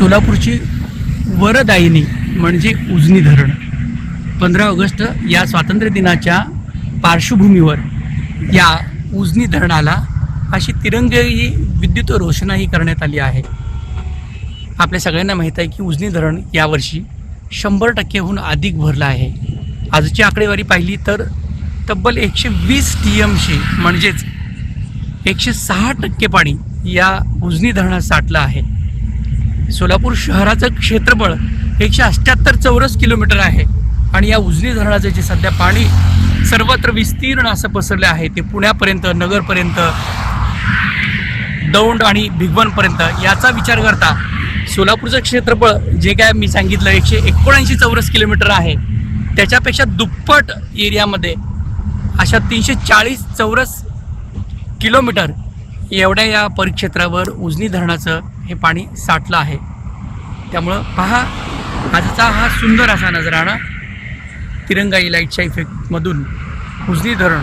सोलापूरची वरदायिनी म्हणजे उजनी धरण. पंधरा ऑगस्ट या स्वातंत्र्य दिनाच्या पार्श्वभूमीवर या उजनी धरणाला अशी तिरंगी विद्युत रोषणाही करण्यात आली आहे. आपल्या सगळ्यांना माहीत आहे की उजनी धरण यावर्षी शंभर टक्केहून अधिक भरलं आहे. आजची आकडेवारी पाहिली तर तब्बल एकशे वीस टी एमशी म्हणजेच एकशे सहा टक्के पाणी या उजनी धरणात साठलं आहे. सोलापूर शहराचं क्षेत्रफळ एकशे अठ्ठ्याहत्तर चौरस किलोमीटर आहे. आणि या उजनी धरणाचं जे सध्या पाणी सर्वत्र विस्तीर्ण असं पसरलं आहे ते पुण्यापर्यंत नगरपर्यंत दौंड आणि भिगवणपर्यंत याचा विचार करता सोलापूरचं क्षेत्रफळ जे काय मी सांगितलं एकशे एकोणऐंशी चौरस किलोमीटर आहे. त्याच्यापेक्षा दुप्पट एरियामध्ये अशा तीनशे चाळीस चौरस किलोमीटर एवढ्या या परिक्षेत्रावर उजनी धरणाचं हे पाणी साठलं आहे. त्यामुळं पहा आजचा हा सुंदर असा नजराणा तिरंगाई लाईटच्या इफेक्टमधून उजनी धरण